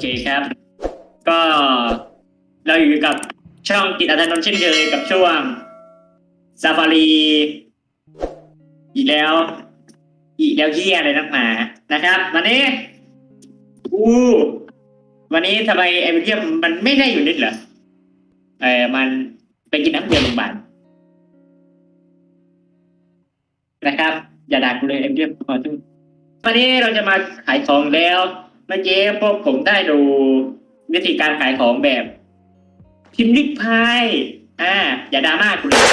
เคครับ ก็เราอยู่กับช่องกิจอัธนนท์เช่นเคยกับช่วงซาฟารีอีกแล้ว อีกแล้วเฮียอะไรนักหนานะครับ วันนี้อู้วันนี้ทำไมไอวิลเลียมมันไม่ได้อยู่นิดเหรอเออมันไปกินน้ำเกลือโรงพยาบาลนะครับ อย่าด่ากูเลยไอวิลเลียมขอโทษวันนี้เราจะมาขายของแล้ว มื่อกี้พวกผมได้ดูวิธีการขายของแบบพิมพ์ลิพพายอ่า อย่าดราม่าคุณเลย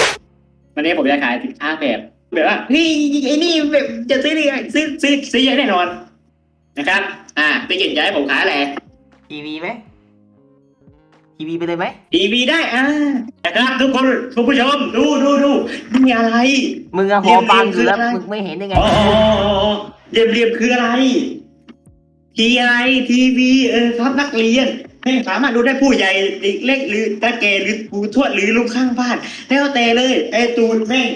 วันนี้ผมจะขายสินค้าแบบ แบบว่าเฮ้ยไอ้นี่แบบจะซื้อได้ไงซื้อซื้อซื้อเยอะแน่นอน นะครับ อ่าไปกินจะให้ผมขายอะไรทีวีไหมทีวีไปเลยไหมทีวีได้อ่านะครับทุกคนคุณผู้ชมดูดูดูนี่อะไร มึงอะหัวบังอยู่แล้วเรียนๆคืออะไรมึงไม่เห็นได้ไงอ๋อเรียมเรียมคืออะไร ทีอะไรทีวีเออครับนักเรียนให้สามารถดูได้ผู้ใหญ่เด็กเล็กหรือตาแก่หรือผู้ทวดหรือลูกข้างบ้านแล้วแต่เลยไอ้ตูนแม่ง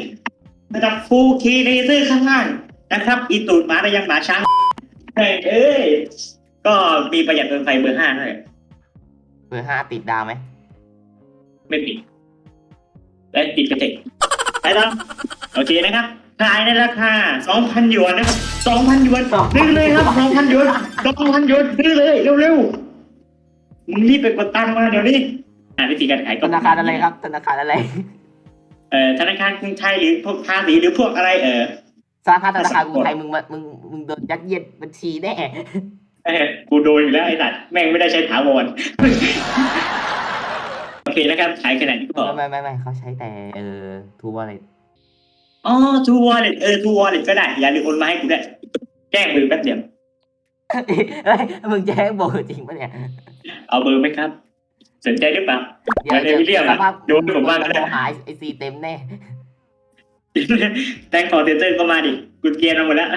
ระดับฟูเคเลเซอร์ข้างล่างนะครับ อีตูดหมาระยังหมาช้างแม่งเอ้ยก็มีประหยัดเงินไฟเบอร์ห้าด้วยเบอร์ห้าติดดาวไหมไม่ปิดและติดกระเตกไปแล้วโอเคนะครับ ขายในราคา 2,000หยวนนะครับ 2,000หยวนซื้อเลยครับ 2,000หยวน2,000หยวนซื้อเลยเร็วๆมึงรีบไปกดตังค์มาเดี๋ยวนี้อ่าวิธีการขายธก็นาคารอะไรครับ ธนาคารอะไร เอ่อธนาคารกรุงไทยหรือพวกภาษีหรือพวกอะไร เออสาขาธนาคารกรุงไทยมึงมามึงมึงโดนยัดเยียดบัญชีแน่เออกูโดนอยู่แล้วไอ้สัตว์แม่งไม่ได้ใช้ถาวรโอเคนะครับขายขนาดนี้ก็พอไม่ไม่ไม่เขาใช้แต่เออทูวอลเลย อ๋อทูวอลเล็ตเออทูวอลเล็ตก็ได้อย่าลืมโอนมาให้กูด้วยแจ้งมือแป๊บเดียวเฮ้ยมึงจะให้บอกจริงปะเนี่ย เอาเบอร์ไหมครับ สนใจหรือเปล่าเดี๋ยวเดี๋ยวเรียกอะสภาพโยนให้ผมบ้างก็ได้โทรหาไอซีเต็มแน่แต่งคอเซนเตอร์ก็มาดิกูเกลียร์มาหมดแล้ว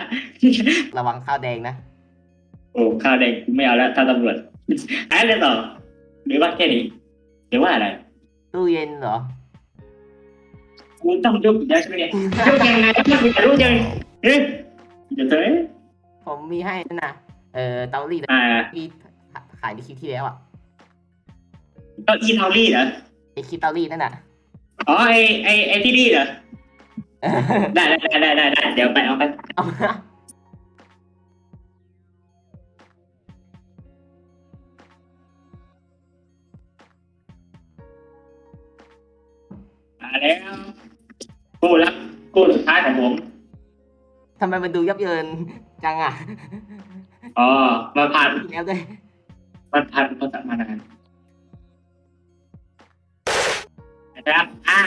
ระวังข้าวแดงนะโอ้ข้าวแดงกูไม่เอาแล้วถ้าตำรวจอะไรต่อ หรือว่าแค่นี้หรือว่าอะไรตู้เย็นเหรอ กูต้องยกอีกแล้วใช่ไหมเนี่ยยกยังไงถ้ากูจะรู้ยังเฮ้ยเดี๋ยวเถอะผมมีให้นั่นนะเออเตารีดอ่าที่ขายในคลิปที่แล้วอะเก้าอี้เทารีดเหรอไอคลิปเตารีดนั่นน่ะอ๋อไอไอไอที่รีดเหรอได้ได้ได้ได้ได้ได้เดี๋ยวไปเอาไปเอามามาแล้ว กูรักกูสุดท้ายของผมทำไมมันดูยับเยินจังอะอ๋อมาผ่านแล้วด้วยมันผ่านเขาสัมมานานนะครับอ่า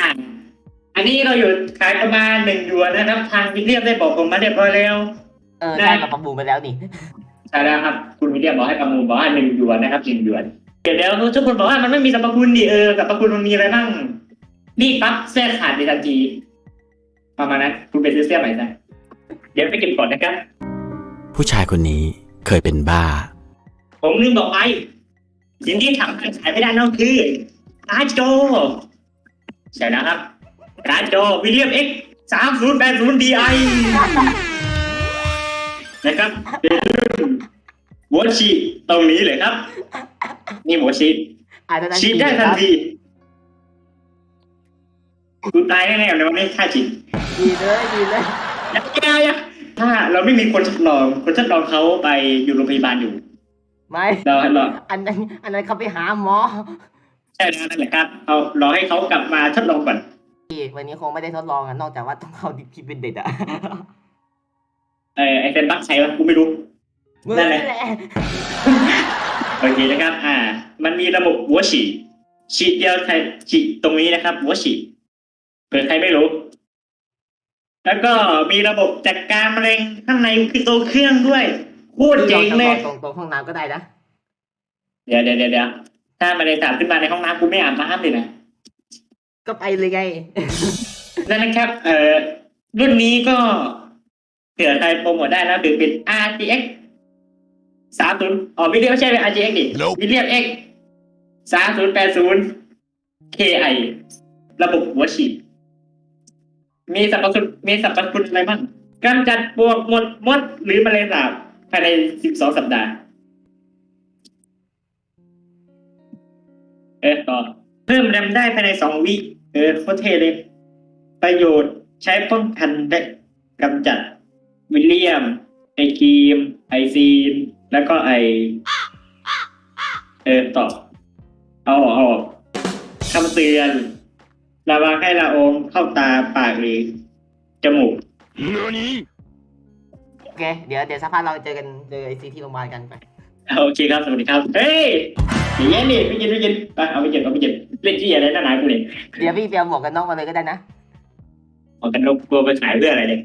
อันนี้เราอยู่ขายประมาณหนึ่งหยวนนะครับ ทางวิลเลียมได้บอกผมมาเรียบร้อยแล้วเออได้ได้มาประมูลไปแล้วนี่ใช่แล้วครับ คุณวิลเลียมบอกให้ประมูลบอกว่าหนึ่งหยวนนะครับหนึ่งหยวนเดี๋ยวเดี๋ยวทุกคนบอกว่ามันไม่มีสรรพคุณดิเออสรรพคุณมันมีอะไรบ้างนี่ปั๊บเสื้อขาดในทันที ประมาณนั้นคุณไปซื้อเสื้อใหม่ซะเดี๋ยวไปเก็บก่อนนะครับ ผู้ชายคนนี้เคยเป็นบ้า ผมลืมบอกไปสิ่งที่ทำให้ขายไม่ได้นั่นคือการ์ดจอใช่แล้วครับการ์ดจอวิลเลียมเอ็กสามศูนย์แปดศูนย์ดีไอนะครับเป็นรุ่นหัวฉีดตรงนี้เลยครับ นี่หัวฉีดอาจจะฉีดได้ทันทีคุณตายแน่ๆเลยวันนี้ค่าฉีด ดีเลยดีเลยยังยังยังถ้าเราไม่มีคนทดลอง คนทดลองเขาไปอยู่โรงพยาบาลอยู่ ไม่เราเราอันนั้นอันนั้นเขาไปหาหมอใช่แล้วนั่นแหละครับเอารอให้เขากลับมาทดลองก่อนวันนี้คงไม่ได้ทดลองอะนอกจากว่าต้องเอาดิบที่เป็นเด็ดอะเออไอเซนบักใช้ปะกูไม่รู้มึงนั่นั่นนแหละแหละโอเคนะครับ อ่า มันมีระบบหัวฉีดฉีดเดียวใครฉีดตรงนี้นะครับหัวฉีดเผื่อใครไม่รู้ แล้วก็มีระบบจัดการมะเร็งข้างในคือตัวเครื่องด้วยโคตรเจ๋งเลยตรงตรงห้องน้ำก็ได้นะเดี๋ยวเดี๋ยวเดี๋ยวถ้ามาเลยถามขึ้นมาในห้องน้ำกูไม่อาบน้ำเลยนะก็ไปเลยไงนั่นนะครับ เอ่อรุ่นนี้ก็เผื่อใครโปรโมทได้แล้วถือเป็น RTX สามศูนย์อ๋อวิเลียมไม่ใช่เป็น RTX ดิวิเลียม X สามศูนย์แปดศูนย์ KI ระบบหัวฉีด มีสรรพคุณมีสรรพคุณอะไรบ้างกำจัดปวกหมดมดหรือแมลงสาบภายในสิบสองสัปดาห์ เออต่อเพิ่มแรมได้ภายในสองวิ เออโคตรเท่เลย ประโยชน์ใช้ป้องกันและกำจัด วิลเลียม ไอครีม ไอซีน แล้วก็ไอ เออต่อ เอาเอาออกคำเตือน ระวังให้ละอองเข้าตาปากหรือจมูกโอเค เดี๋ยวเดี๋ยวสักพักเราเจอกันเจอไอซีที่โรงพยาบาลกันไป โอเคครับ สวัสดีครับ เฮ้ยอย่างเงี้ยนี่ไม่ยินไม่ยินไปเอาไปเจ็บเอาไปเจ็บเล่นที่อะไรนั่นหนากูเนี่ยเดี๋ยวพี่เปียหมวกกันน็อกมาเลยก็ได้นะ หมวกกันน็อกกลัวไปขายเรื่องอะไรเนี่ย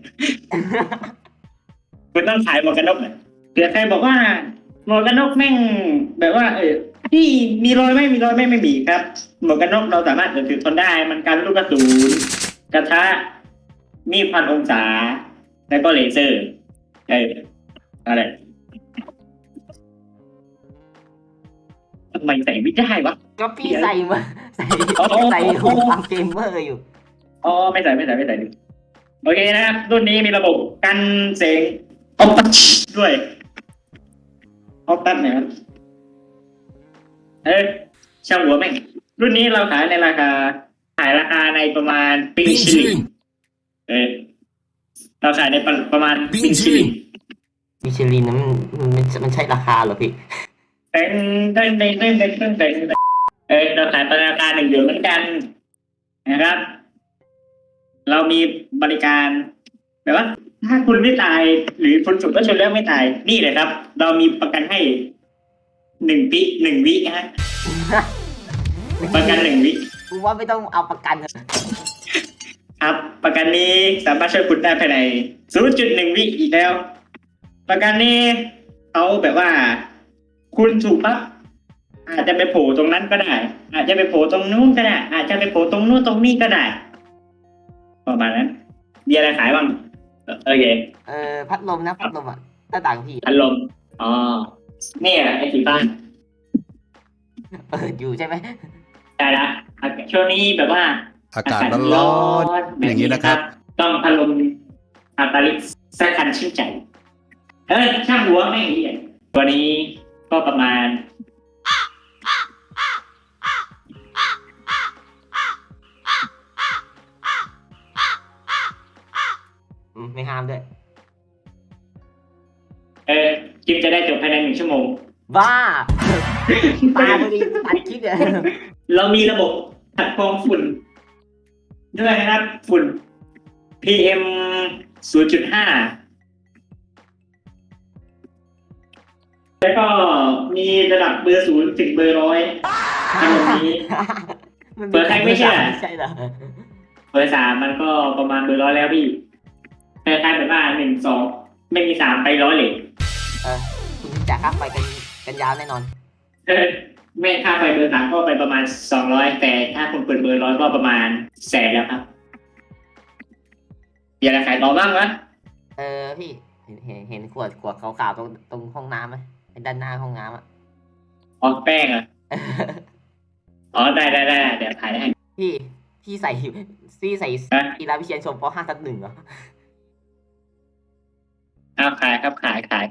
คุณต้องขายหมวกกันน็อกหน่อยเผื่อใครบอกว่าหมวกกันน็อกแม่งแบบว่าเออ ที่มีรอยไหม่มีรอยไหม่ไม่มีครับ หมวกกันน็อกเราสามารถถือทนได้ มันกันลูกกระสุนกระทะมีดพันองศา แล้วก็เลเซอร์เอออะไรทำไมใส่ไม่ได้วะ ก็พี่ใส่มาใส่อ๋ออ๋อใส่อ๋อหูฟังเกมเมอร์อยู่อ๋อไม่ใส่ไม่ใส่ไม่ใส่ดิโอเคนะครับรุ่นนี้มีระบบกันเสียงออฟตัชด้วยออฟตัชเนี่ยครับ เอ้ยช่างหัวแม่งรุ่นนี้เราขายในราคา ขายราคาในประมาณปิงชิลิงเอ้ยเราขายในประมาณปิงชิลิงมิชลินนั้นมันมันมันใช่ราคาเหรอพี่ เต้นเต้นเต้นเต้นเต้นเต้นเต้นเอ้ยเราขายในราคาหนึ่งเดือนเหมือนกัน นะครับ เรามีบริการแบบว่า ถ้าคุณไม่ตายหรือคุณสุดก็ชนแล้วไม่ตายนี่เลยครับ เรามีประกันให้ หนึ่งปีหนึ่งวิฮะประกันหนึ่งวิกูว่าไม่ต้องเอาประกันเลยครับ ประกันนี้สามารถช่วยคุณได้ภายในศูนย์จุดหนึ่งวิอีกแล้ว ประกันนี้เขาแบบว่า คุณถูกปั๊บอาจจะไปโผล่ตรงนั้นก็ได้ อาจจะไปโผล่ตรงนู้นก็ได้ อาจจะไปโผล่ตรงนู้นตรงนี้ก็ได้ประมาณนั้นมีอะไรขายบ้างเออโอเคเออพัดลมนะพัดลมอะหน้าต่างพี่พัดลมอ๋อ เนี่ยไอ้สีฟ้าเปิดอยู่ใช่ไหมได้ละอากาศช่วงนี้แบบว่าอากาศร้อนๆอย่างนี้นะครับ ต้องพัดลมอาตาลิกสักคันชื่นใจ เอ้ยช่างหัวแม่งเหี้ยตัวนี้ก็ประมาณอืมไม่ห้ามด้วย เออคลิปจะได้จบภายในหนึ่งชั่วโมง บ้าตาพอดีตัดคลิปเนี่ยเรามีระบบขัดกรองฝุ่น ด้วยนะครับ ฝุ่น PM 0.5 แล้วก็มีระดับเบอร์ศูนย์ถึงเบอร์ร้อยขนมนี้มันเปิดใครไม่เชื่อ ใช่เหรอเบอร์สามมันก็ประมาณเบอร์ร้อยแล้วพี่คล้ายๆแบบว่าหนึ่งสองไม่มีสามไปร้อยเลยเออ คุณจะข้ามไปกันกันยาวแน่นอน เออไม่ค่าไฟเบอร์สามก็ไปประมาณสองร้อยแต่ถ้าคุณเปิดเบอร์ร้อยก็ประมาณแสนแล้วครับมีอะไรขายต่อบ้างวะเออพี่เห็นเห็นเห็นขวดขวดขาวๆตรงตรงห้องน้ำไหมไอ้ด้านหน้าห้องน้ำอะ อ๋อแป้งเหรอะอ๋อได้ได้ได้เดี๋ยวขายให้ พี่พี่ใส่พี่ใส่ฮะ กีฬาวิเชียนชมปห้าทับหนึ่งเหรอ เอาขายครับขายขาย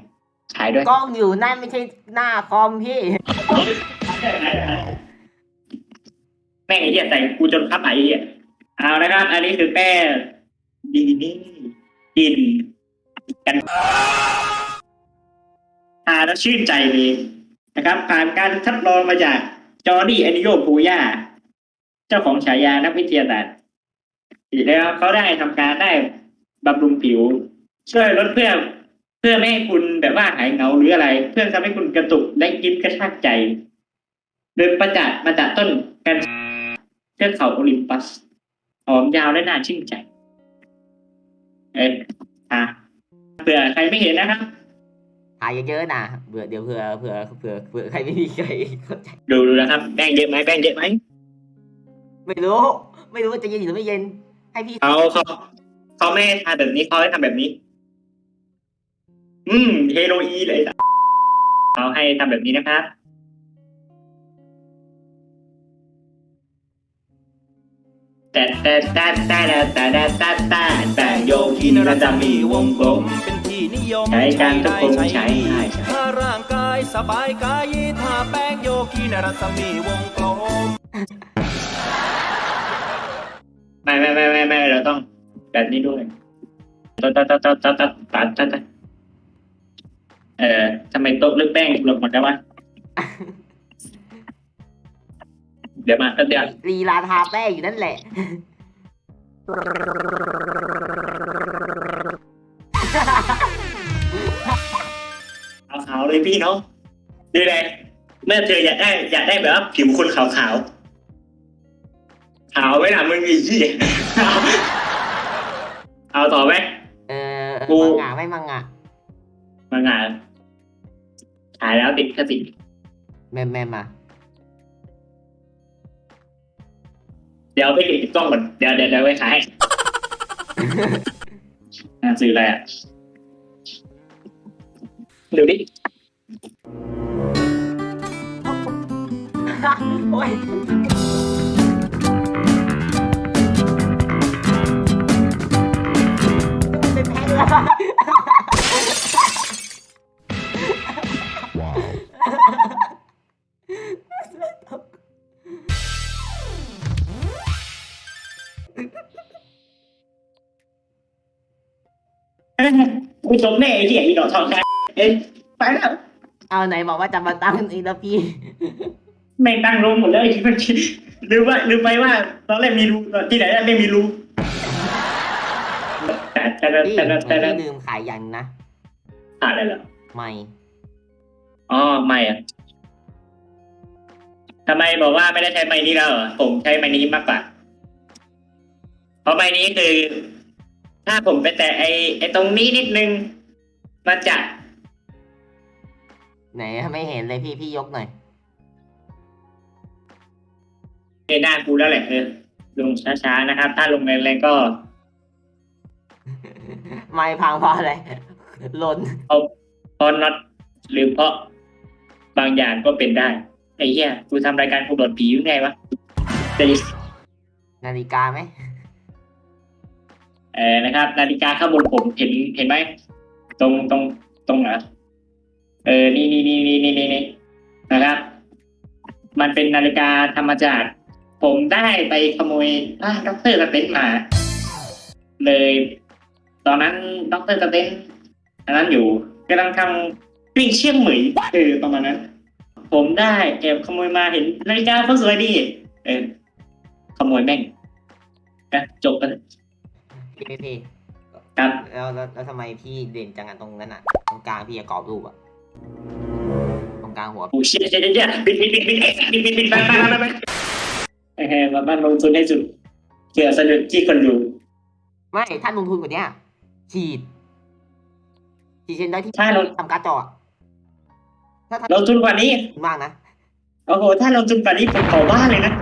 ขายด้วยกล้องอยู่นั่นไม่ใช่หน้าคอมพี่ แม่งไอ้เหี้ยใส่กูจนคับไอ้เหี้ยเอานะครับ อันนี้คือแป้งดีนี่กินกันทาแล้วชื่นใจดีนะครับผ่านการทดลองมาจากจอร์ดี้แอนิโยปูย่า เจ้าของฉายานักวิทยาศาสตร์อีกแล้วเขาได้ทำการได้บำรุงผิว ช่วยลดเพื่อเพื่อไม่ให้คุณแบบว่าหายเหงาหรืออะไร เพื่อทำให้คุณกระตุกและยิ้มกระชากใจ โดยประจักษ์มาจากต้นกันเทือกเขาโอลิมปัสหอมยาวและน่าชื่นใจ เอ๊ะอะเผื่อใครไม่เห็นนะครับถ่ายเยอะๆนะเบื่อเดี๋ยวเผื่อเผื่อเผื่อเผื่อใครไม่มีใครเข้าใจดูดูนะครับแป้งเยอะไหมแป้งเยอะไหมไม่รู้ ไม่รู้ว่าจะเย็นหรือไม่เย็น ให้พี่เขาเขาเขาไม่ให้ทำแบบนี้เขาให้ทำแบบนี้ อืมเฮโรอีเลยนะเขาให้ทำแบบนี้นะครับแต่แต่แต่แต่แต่แต่แต่แต่แต่โยคีนเราจะมีวงกลมเป็นที่นิยมใช้การทุกคนใช้ได้ถ้าร่างกายสบายกายทาแป้งโยกีนรัศมีวงกลมไม่ไม่ไม่ไม่ไม่เราต้องแบบนี้ด้วยตัดตัดตัดตัดตัดตัดตัด เอ่อทำไมโต๊ะลึกแป้งหลบหมดแล้ววะเดี๋ยวมาเดี๋ยวลีลาทาแป้งอยู่นั่นแหละ เอาขาวเลยพี่เนาะดูเลยเมื่อเธออยากได้อยากได้แบบว่าผิวคนขาวขาวๆขาวไว้ล่ะมึงอีกที่เอาต่อไหมเออเออกูมังงะไม่มังงะ มางานถ่ายแล้วติดคติแม่แม่มา เดี๋ยวไปติดกล้องก่อนเดี๋ยวเดี๋ยวเดี๋ยวไปขายให้อะซื้ออะไรอะดูดิโอ้ยเป็นแพ็คแล้ว กูจบแน่ไอ้เหี้ยอีดอกทองแค่เอ้ยไปแล้วเอาไหนบอกว่าจะมาตั้งอีแล้วพี่ แม่งตั้งลงหมดเลยเมื่อกี้ลืมว่าลืมไปว่า ตอนแรกมีรูตอนที่ไหนได้ไม่มีรูแต่แต่แต่พี่แต่เหมือนแต่แต่พี่ลืมขายยันนะขาดอะไรเหรอไม่อ๋อไม่อะทำไมบอกว่าไม่ได้ใช้ไม้นี้แล้วเหรอผมใช้ไม้นี้มากกว่า เพราะไม้นี้คือ ถ้าผมไปแตะไอ้ไอ้ตรงนี้นิดนึง มันจะไหนไม่เห็นเลยพี่พี่ยกหน่อยเนหน้ากูแล้วแหละเออลงช้าๆนะครับ ถ้าลงแรงๆก็ ไม่พังเพราะอะไรหล่นเพราะน็อตหรือเพราะบางอย่างก็เป็นได้ไอ้เหี้ยกูทำรายการกูโดดผียังไงวะจะนาฬิกาไหม เออนะครับ นาฬิกาข้างบนผมเห็นเห็นไหมตรงตรงตรงไหนเออนี่นี่นี่นี่นี่นี่นะครับ มันเป็นนาฬิกาธรรมจาก ผมได้ไปขโมยบ้านด็อกเตอร์สเตนมา เลย ตอนนั้นด็อกเตอร์สเตนอันนั้นอยู่กำลังทำปิ้งเชี่ยงเหมยเออประมาณนั้น ผมได้แอบขโมยมาเห็นนาฬิกาเขาสวยดี เออขโมยแม่งอะจบกัน พี่พี่พี่ครับ แล้วแล้วแล้วทำไมพี่เด่นจังอะตรงนั้นอะตรงกลางพี่อะกรอบรูปอะตรงกลางหัว โอ้เชี่ยเชี่ยเชี่ยปิดปิดปิดปิดปิดปิดปิดไปไปไปไปเฮ้ยมาบ้านลงทุนให้สุดเผื่อสะดุดที่คนดู ไม่ ถ้าลงทุนกว่าเนี้ยฉีดฉีดเช่นได้ที่ถ้าลง ทำการ์ดจออะถ้าถ้าลงทุนกว่านี้มากนะ โอ้โห ถ้าลงทุนกว่านี้ผมขอบ้านเลยนะ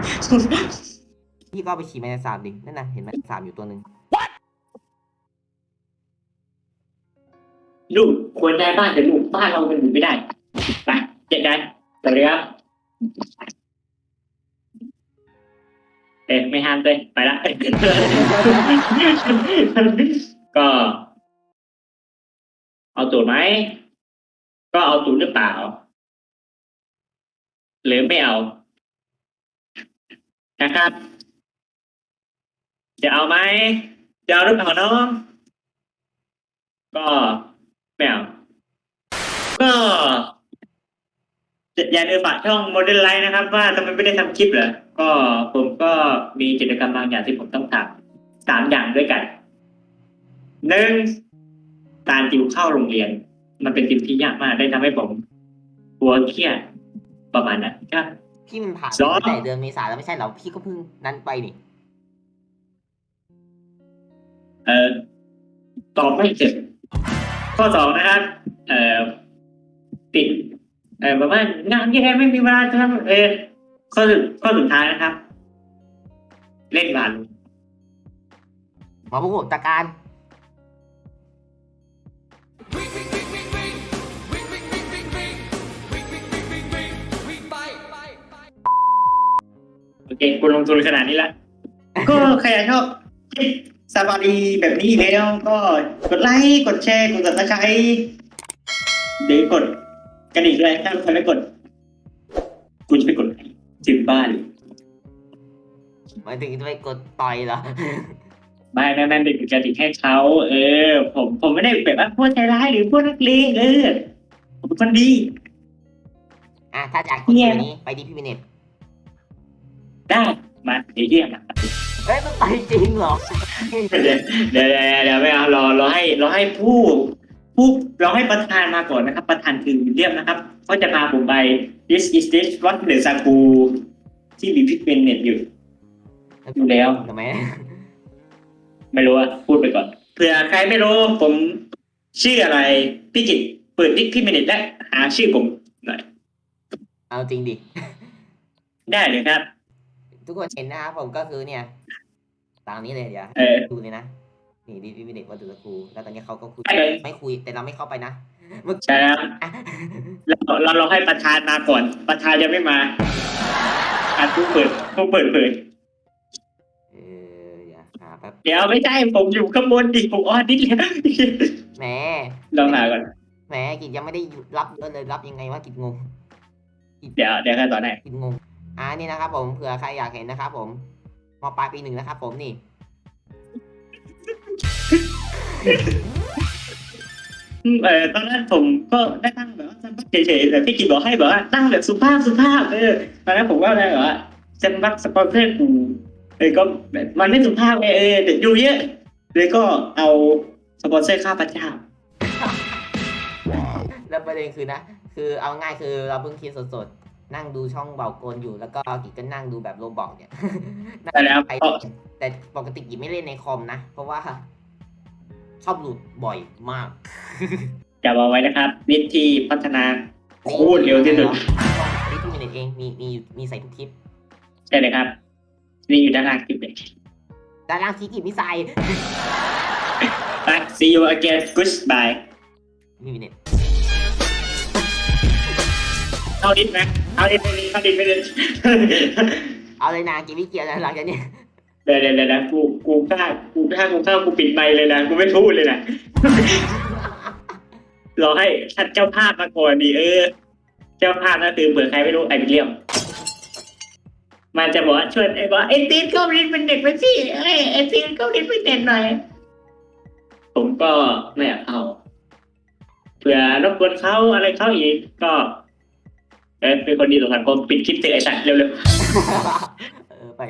พี่ก็เอาไปฉีดแมลงสาบดิ นั่นนะเห็นไหมสาบอยู่ตัวหนึ่ง ลูกควรได้บ้านแต่ลูกบ้านเราเป็นอยู่ไม่ได้ไปเจ็ดได้สวัสดีครับเอ๊ะไม่ห้ามเลยไปละก็ เอาตูดไหมก็เอาตูดหรือเปล่า หรือไม่เอานะครับจะเอาไหมจะเอาหรือเปล่าน้องก็ ไม่เอาก็อย่าลืมฝากช่องโมเดลไลน์นะครับ ว่าทำไมไม่ได้ทำคลิปเหรอ ก็ผมก็มีกิจกรรมบางอย่างที่ผมต้องทำสามอย่างด้วยกันหนึ่งการติวเข้าโรงเรียน มันเป็นติวที่ยากมาก ได้ทำให้ผมกลัวเครียดประมาณนั้นครับพี่มันผ่านสองตั้งแต่เดือนเมษาแล้วไม่ใช่เหรอพี่ก็เพิ่งนั้นไปนี่เอ่อตอบไม่เสร็จ ข้อสองนะครับเอ่อติดเอ่อแบบว่างานที่แท้ไม่มีเวลาจะทำเออข้อสุดข้อสุดท้ายนะครับ เล่นบาลหมอพวกผมตะการ โอเคคุณลงทุนขนาดนี้ละ ก็ใครชอบ คลิปสบายดีแบบนี้แล้วก็กดไลค์กดแชร์กดติดตามหรือกดกระดิ่งเลยถ้าใครไม่กดกูจะไปกดให้ถึงบ้านเลยหมายถึงจะไปกดต่อยเหรอไม่ไม่ไม่เป็นกระดิ่งให้เขาเออ ผมผมไม่ได้แบบว่าพวกใจร้ายหรือพวกนักเลงเออผมเป็นคนดี อะถ้าจากกดเนี่ยตัวนี้ไปที่พี่มิเนตได้มาเดี๋ยวเยี่ยมนะ เอ้ยมันไปจริงเหรอเดี๋ยวเดี๋ยวเดี๋ยวเดี๋ยวไม่เอารอรอให้รอให้ผู้ผู้เราให้ประธานมาก่อนนะครับ ประธานคือวิลเลียมนะครับเขาจะพาผมไป this is this what the saku ที่มีพิกเมนเน็ตอยู่อยู่แล้วทำไมไม่รู้อะพูดไปก่อนเผื่อใครไม่รู้ผมชื่ออะไร พี่กิตเปิดดิกพี่เมเน็ตและหาชื่อผมหน่อยเอาจริงดิ ได้เลยครับ ทุกคนเห็นนะครับผมก็คือเนี่ย ตามนี้เลยเดี๋ยวเออ ดูเลยนะ นี่ดีพี่มิเนตว่าดูสกูแล้วตอนนี้เขาก็คุยได้เลยไม่คุยแต่เราไม่เข้าไปนะเมื่อใช่ครับเราเราเราให้ประธานมาก่อน ประธานยังไม่มาอะผู้เปิดผู้เปิดเผยเอออย่าหาแป๊บเดี๋ยวไม่ใช่ผมอยู่ข้างบนดิผมออดิสแล้วแหมลองหาก่อน แหมกิจยังไม่ได้รับก็เลยรับยังไงว่ากิจงงเดี๋ยวเดี๋ยวกันต่อไหนกิจงง อ่านี่นะครับผมเผื่อใครอยากเห็นนะครับผมมปลายปีหนึ่งนะครับผมนี่อืมเออตอนนั้นผมก็ได้ตั้งแบบว่าเฉยๆแต่พี่กิตบอกให้แบบว่าตั้งแบบสุภาพสุภาพเออตอนนั้นผมก็ได้แบบว่าเซนบักสปอนเซอร์กูเออก็แบบมันไม่สุภาพไงเออเดี๋ยวดูเยอะเลยก็เอาสปอนเซอร์ค่าพระเจ้าแล้วประเด็นคือนะ คือเอาง่ายคือเราเพิ่งคิดสดๆ นั่งดูช่องเบาโกนอยู่แล้วก็กิจก็นั่งดูแบบโรบอกเนี่ยแต่แล้วไอ้ก็แต่ปกติกิจไม่เล่นในคอมนะ เพราะว่าชอบหลุดบ่อยมากจำเอาไว้นะครับวิธีพัฒนาโคตรเร็วที่สุดนี่ที่มีเน็ตเองมีมีมีใส่ทุกคลิปใช่เลยครับนี่อยู่ด้านล่างคลิปเลยด้านล่างที่กิจไม่ใส่ไป see you again goodbye มีมีเน็ตเอาดินไหม เอาดินไปดิเอาดินไปดิเอาเลยนะกิจไม่เกี่ยวแล้วหลังจากนี้เดี๋ยวเดี๋ยวเดี๋ยวนะกูกูกล้ากูกล้ากูกล้ากูปิดไมค์เลยนะกูไม่พูดเลยนะรอให้ท่านเจ้าภาพมาก่อนดีเออ เจ้าภาพนั่นคือเผื่อใครไม่รู้ไอ้วิลเลียม มันจะบอกว่าชวนไอ้บอกไอ้ตีนก็รียนเป็นเด็กไปสิไอ้ไอ้ตีนก็รียนเป็นเด็กหน่อย ผมก็ไม่อยากเข้าเผื่อรบกวนเขาอะไรเขาอีกก็ เออเป็นคนดีต่อสังคมปิดคลิปเตะไอ้สัตว์เร็วๆ เออไป